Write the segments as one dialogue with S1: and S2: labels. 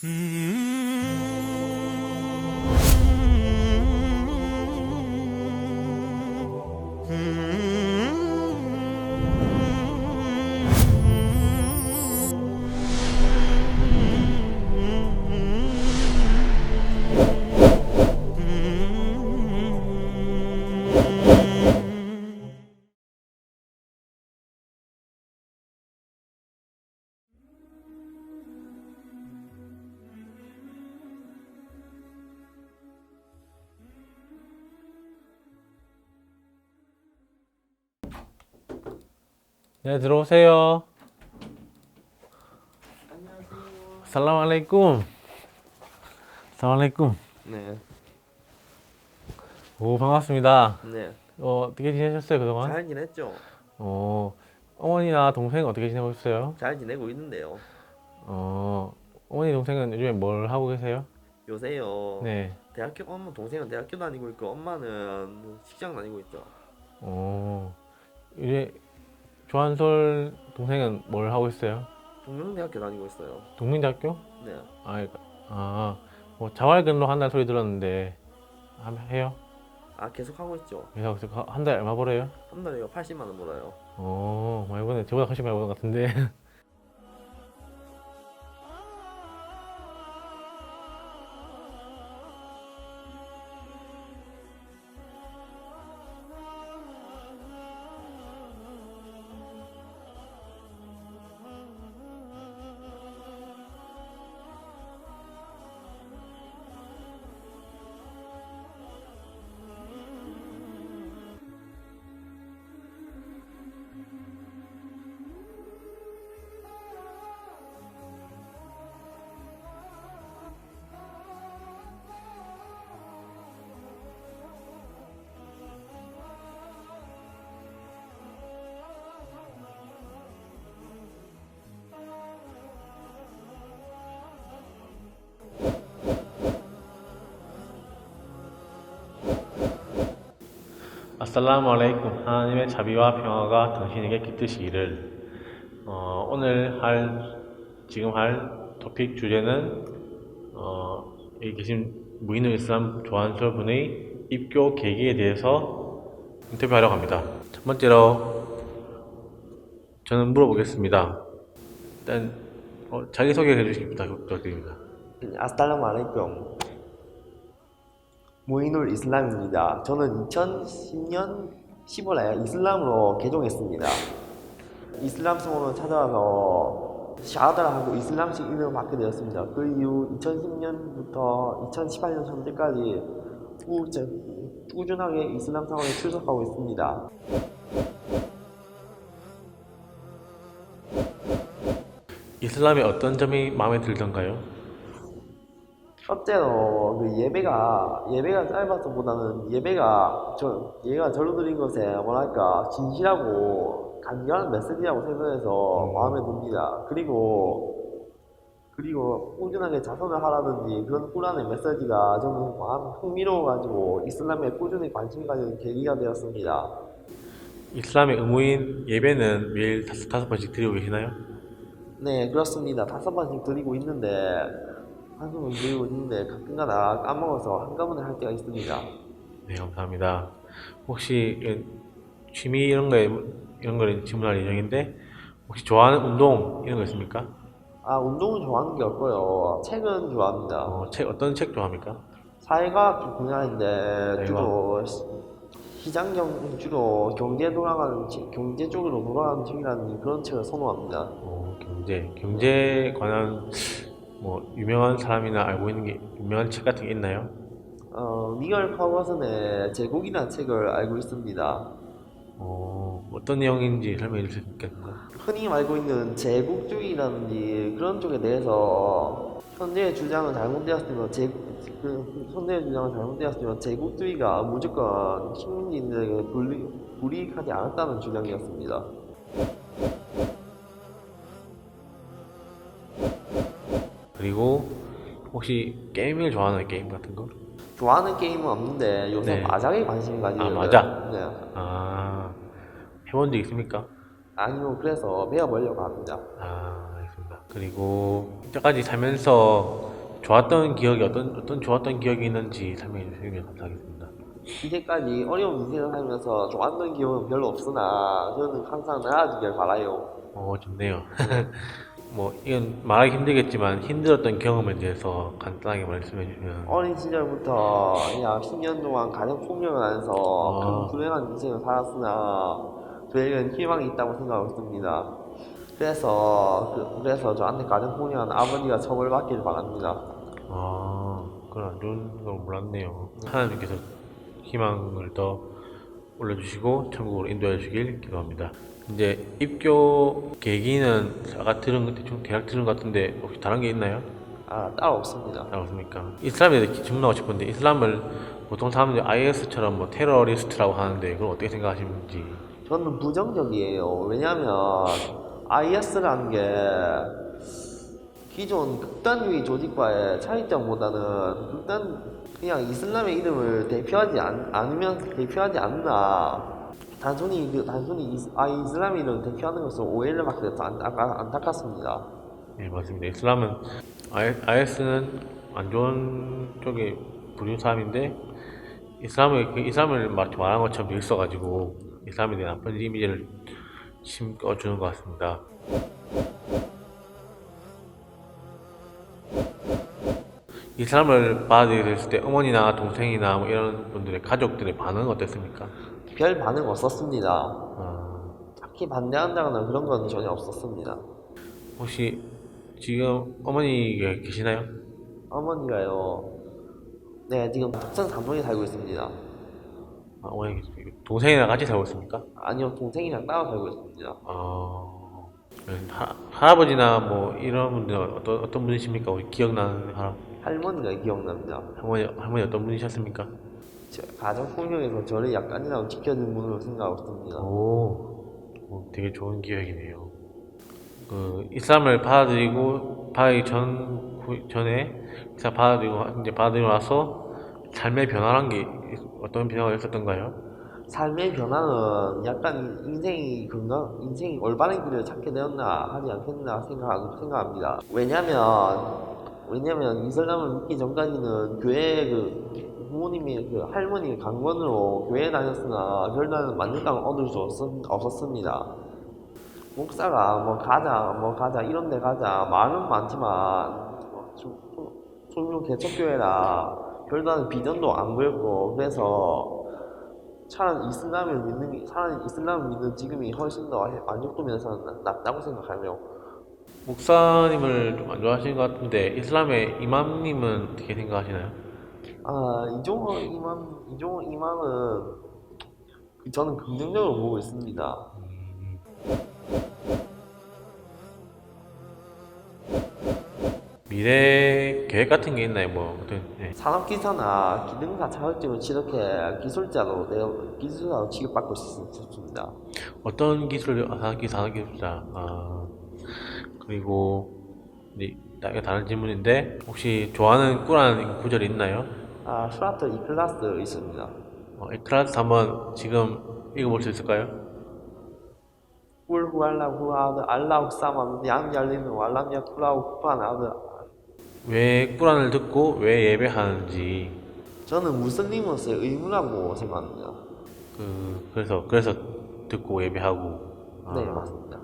S1: Hmm. 네, 들어오세요. 살람 알레이쿰. 살람 알레이쿰.
S2: 네,
S1: 오, 반갑습니다.
S2: 네.
S1: 어, 어떻게 지내셨어요, 그동안?
S2: 잘 지냈죠?
S1: 어, 어머니나 동생 어떻게 지내고 있어요?
S2: 잘 지내고 있는데요.
S1: 어, 어머니 동생은 요즘에 뭘 하고 계세요?
S2: 요새요.
S1: 네.
S2: 대학교 엄마 동생은 대학교 다니고 있고 엄마는 직장 다니고 있죠.
S1: 어, 이제 조한솔 동생은 뭘 하고 있어요?
S2: 동명대학교 다니고 있어요.
S1: 동민대학교?
S2: 네.
S1: 아, 아, 뭐 자활근로 한다는 소리 들었는데 한 해요?
S2: 아 계속 하고 있죠.
S1: 그래서 한 달에 얼마 벌어요?
S2: 한 달에 80만 원 벌어요.
S1: 어, 버네. 저보다 훨씬 많이 버는 것 같은데. 아살라무 알레이쿰. 하나님의 자비와 평화가 당신에게 깃드시기를. 어, 오늘 할, 지금 할 토픽 주제는, 어, 여기 계신 무인의 이슬람 조한솔 분의 입교 계기에 대해서 인터뷰하려고 합니다. 첫 번째로, 저는 물어보겠습니다. 일단, 어, 자기소개 해주시기 부탁드립니다.
S2: 아스탈라무알레이쿰. 무인울 이슬람입니다. 저는 2010년 10월에 이슬람으로 개종했습니다. 이슬람 성으로 찾아와서 샤하다를 하고 이슬람식 이름을 받게 되었습니다. 그 이후 2010년부터 2018년 현재까지 꾸- 꾸준하게 이슬람 사원에 출석하고 있습니다.
S1: 이슬람의 어떤 점이 마음에 들던가요?
S2: 첫째로 그 예배가 예배가 짧아서보다는 예배가 저 얘가 절로 드린 것에 뭐랄까 진실하고 간결한 메시지라고 생각해서
S1: 음.
S2: 마음에 듭니다. 그리고 그리고 꾸준하게 자선을 하라든지 그런 꾸란의 메시지가 저는 마음 흥미로워가지고 이슬람에 꾸준히 관심 가지는 계기가 되었습니다.
S1: 이슬람의 의무인 예배는 매일 다섯, 다섯 번씩 드리고 계시나요?
S2: 네 그렇습니다. 다섯 번씩 드리고 있는데 한숨을 있는데 가끔가다 까먹어서 한가문에 할 때가 있습니다.
S1: 네, 감사합니다. 혹시 이 취미 이런 거에 이런 거를 질문할 예정인데 혹시 좋아하는 운동 이런 거 있습니까?
S2: 아, 운동은 좋아하는 게 없고요. 책은 좋아합니다.
S1: 어, 책 어떤 책 좋아합니까?
S2: 사회과학 분야인데 주로
S1: 사회과학.
S2: 시- 시장 주로 경제 돌아가는 책, 경제 쪽으로 돌아가는 책이라는 그런 책을 선호합니다.
S1: 어, 경제 경제에 관한 뭐 유명한 사람이나 알고 있는 게 유명한 책 같은 게 있나요?
S2: 어, 미겔 파워슨의 제국이라는 책을 알고 있습니다.
S1: 어, 어떤 내용인지 설명해 주실 수 있겠나요?
S2: 흔히 알고 있는 제국주의라든지 그런 쪽에 대해서 현재의 주장은 잘못되었으면 제, 그 현재의 주장은 잘못되었으면 제국주의가 무조건 식민지들에게 불리, 불이익하지 않았다는 주장이었습니다.
S1: 그리고 혹시 게임을 좋아하는 게임 같은 거?
S2: 좋아하는 게임은 없는데 요새
S1: 네.
S2: 마작에 관심이 가지고
S1: 아. 마작?
S2: 네.
S1: 아 해본 적 있습니까?
S2: 아니요, 그래서 배워보려고 합니다.
S1: 아, 알겠습니다. 그리고 이때까지 살면서 좋았던 기억이 어떤 어떤 좋았던 기억이 있는지 설명해 주시면 감사하겠습니다.
S2: 이제까지 어려운 인생을 살면서 좋았던 기억은 별로 없으나 저는 항상 나아지길 바라요.
S1: 어 좋네요. 뭐 이건 말하기 힘들겠지만 힘들었던 경험에 대해서 간단하게 말씀해 주시면
S2: 어린 시절부터 그냥 10년 동안 가정 폭력을 하면서
S1: 아.
S2: 큰 불행한 인생을 살았으나 저에게는 희망이 있다고 생각하고 있습니다. 그래서 그, 그래서 저한테 가정 폭력한 아버지가 처벌받기를 바랍니다.
S1: 아 그건 안 좋은 걸 몰랐네요. 하나님께서 희망을 더 올려주시고 천국으로 인도해 주시길 기도합니다. 이제 입교 계기는 아까 들은 것 대충 대략 들은 것 같은데 혹시 다른 게 있나요?
S2: 아 따로 없습니다.
S1: 잘 없습니까? 이슬람에 대해 질문하고 싶은데 이슬람을 보통 사람들이 IS처럼 뭐 테러리스트라고 하는데 그걸 어떻게 생각하시는지
S2: 저는 부정적이에요. 왜냐하면 IS라는 게 기존 극단주의 조직과의 차이점보다는 극단 그냥 이슬람의 이름을 대표하지 않, 않으면 대표하지 않나. 단순히 그 단순히 이스, 아 이슬람 이름을 대표하는 것을 오해를 받게 돼서 안타까, 안타깝습니다.
S1: 네 맞습니다. 이슬람은 IS는 안 좋은 쪽에 부류는 사람인데 이슬람을 그 이슬람을 막 말한 것처럼 돼 있어가지고 이슬람에 대한 나쁜 이미지를 심어주는 것 같습니다. 이슬람을 받아들이게 됐을 때 어머니나 동생이나 뭐 이런 분들의 가족들의 반응은 어땠습니까?
S2: 별 반응 없었습니다.
S1: 아,
S2: 딱히 반대한다거나 그런 건 전혀 없었습니다.
S1: 혹시 지금 어머니가 계시나요?
S2: 어머니가요. 네 지금 독산 삼동에 살고 있습니다.
S1: 아, 어머니 동생이랑 같이 살고 있습니까?
S2: 아니요 동생이랑 따로 살고 있습니다.
S1: 아, 하, 할아버지나 뭐 이런 분들은 어떤 어떤 분이십니까? 기억나는 할아,
S2: 할머니가 기억납니다.
S1: 할머니 할머니 어떤 분이셨습니까?
S2: 저- 가정 폭력에서 저를 약간이라도 지켜준 분으로 생각하고 있습니다.
S1: 오, 오, 되게 좋은 기억이네요. 그 이슬람을 받아들이고 받기 전 후- 전에 이슬람 받아들이고 이제 받아들이고 나서 삶의 변화란 게 어떤 변화가 있었던가요?
S2: 삶의 변화는 약간 인생이 건강, 인생이 올바른 길을 찾게 되었나 하지 않겠나 생각하고 생각합니다. 왜냐면 왜냐면 이슬람을 믿기 전까지는 교회 그 부모님이 그 할머니 강권으로 교회 다녔으나 별다른 만족감을 얻을 수 없었, 없었 습니다. 목사가 뭐 가자 뭐 가자 이런 데 가자 말은 많지만 종교 개척교회라 별다른 비전도 안 보였고 그래서 차라리 이슬람을 믿는 게 차라리 이슬람을 믿는 지금이 훨씬 더 만족도면서 낫다고 생각하며
S1: 목사님을 좀 안 좋아하시는 것 같은데 이슬람의 이맘님은 어떻게 생각하시나요?
S2: 아 이종호 이맘 이종호 이맘은 저는 긍정적으로 보고 있습니다.
S1: 미래 계획 같은 게 있나요? 뭐 어떤 네.
S2: 산업기사나 기능사 자격증을 취득해 기술자로 내가 기술자로 취급받고 싶- 싶습니다.
S1: 어떤 기술 산업기 산업기술자 아 그리고 이제 다- 다른 질문인데 혹시 좋아하는 꾸라는 구절이 있나요?
S2: 아 슈라트 이 클라스 있습니다.
S1: 어, 이 클라스 한번 지금 읽어볼 수 있을까요?
S2: 꿀 후알라후 아드 알라우 사만 양 열리는 왈람야 쿨라우 쿠판 아드
S1: 왜 꾸란을 듣고 왜 예배하는지
S2: 저는 무슬림으로서의 의무라고 생각합니다.
S1: 그 그래서 그래서 듣고 예배하고 아,
S2: 네 맞습니다.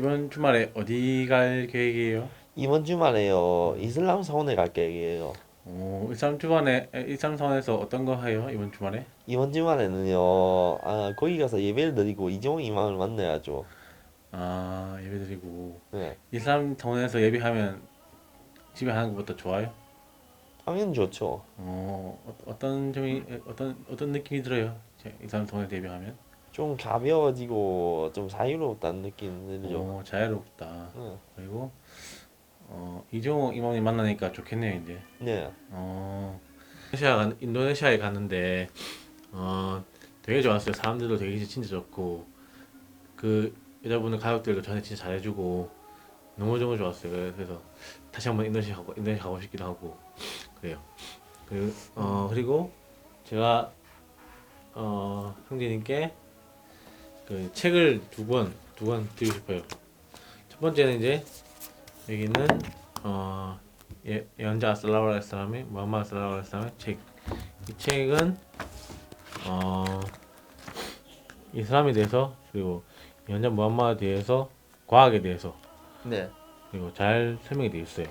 S1: 이번 주말에 어디 갈 계획이에요?
S2: 이번 주말에요 이슬람 사원에 갈 계획이에요.
S1: 어, 일산 주말에 일산 사원에서 어떤 거 해요 이번 주말에?
S2: 이번 주말에는요 아 거기 가서 예배를 드리고 이종 이맘을 만나야죠.
S1: 아 예배 드리고
S2: 네
S1: 일산 사원에서 예배하면 집에 하는 것보다 좋아요?
S2: 당연히 좋죠.
S1: 어 어- 어떤 점이 어떤 어떤 느낌이 들어요? 제 일산 사원에서 예배하면?
S2: 좀 가벼워지고 좀 자유롭다는 느낌 들죠.
S1: 어 자유롭다.
S2: 네.
S1: 그리고 어 이종호 이모님 만나니까 좋겠네요 이제.
S2: 네.
S1: 어 인도네시아 간- 인도네시아에 갔는데 어 되게 좋았어요. 사람들도 되게 진짜 좋고 그 여자분의 가족들도 저한테 진짜 잘해주고 너무 너무 좋았어요. 그래- 그래서 다시 한번 인도네시아 가고 인도네시아 가고 싶기도 하고 그래요. 그, 어 그리고 제가 어 형제님께 그 책을 두 권 두 권 드리고 싶어요. 첫 번째는 이제 여기 있는 어 예, 예언자 살라우 알사람의 무함마드 살라우 알사람의 책. 이 책은 어 이슬람에 대해서 그리고 예언자 무함마드에 대해서 과학에 대해서
S2: 네.
S1: 그리고 잘 설명이 되어 있어요.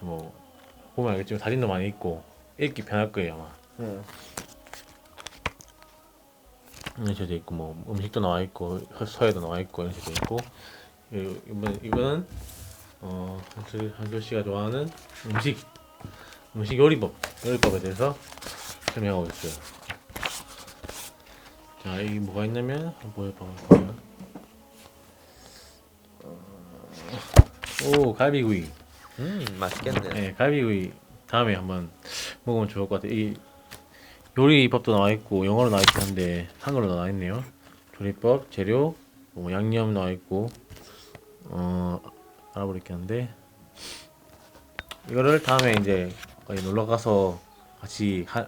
S1: 뭐 보면 알겠지만 사진도 많이 있고 읽기 편할 거예요 아마.
S2: 네.
S1: 이런 돼 있고 뭐 음식도 나와 있고 서- 서예도 나와 있고 이런 식으로 돼 있고 이- 이번 이거는 어 한솔 씨가 좋아하는 음식 음식 요리법 요리법에 대해서 설명하고 있어요. 자 여기 뭐가 있냐면 한번 보여봐볼게요. 오 갈비구이.
S2: 음, 맛있겠네.
S1: 네, 갈비구이 다음에 한번 먹으면 좋을 것 같아요. 이 요리법도 나와 있고 영어로 나와 있긴 한데 한글로 나와 있네요. 조리법, 재료, 뭐 양념 나와 있고 어 알아보리긴 한데 이거를 다음에 이제 어디 놀러 가서 같이 하,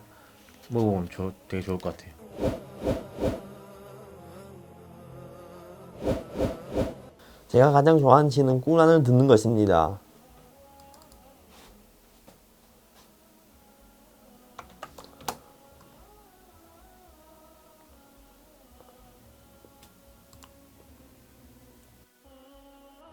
S1: 먹으면 좋, 되게 좋을 것 같아요.
S2: 제가 가장 좋아하는 시는 꾸란을 듣는 것입니다.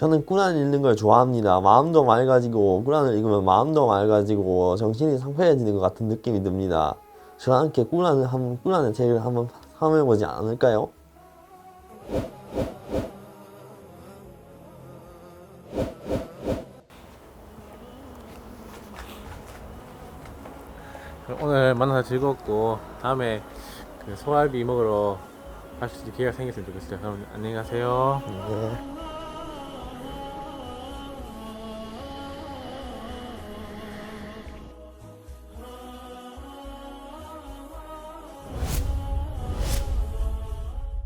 S2: 저는 꾸란 읽는 걸 좋아합니다. 마음도 맑아지고 꾸란을 읽으면 마음도 맑아지고 정신이 상쾌해지는 것 같은 느낌이 듭니다. 저와 함께 꾸란을 한 꾸란의 책을 한번 사용해 보지 않을까요?
S1: 오늘 만나서 즐겁고 다음에 그 소갈비 먹으러 갈 수 있는 기회가 생겼으면 좋겠어요. 그럼 안녕히 가세요.
S2: 네.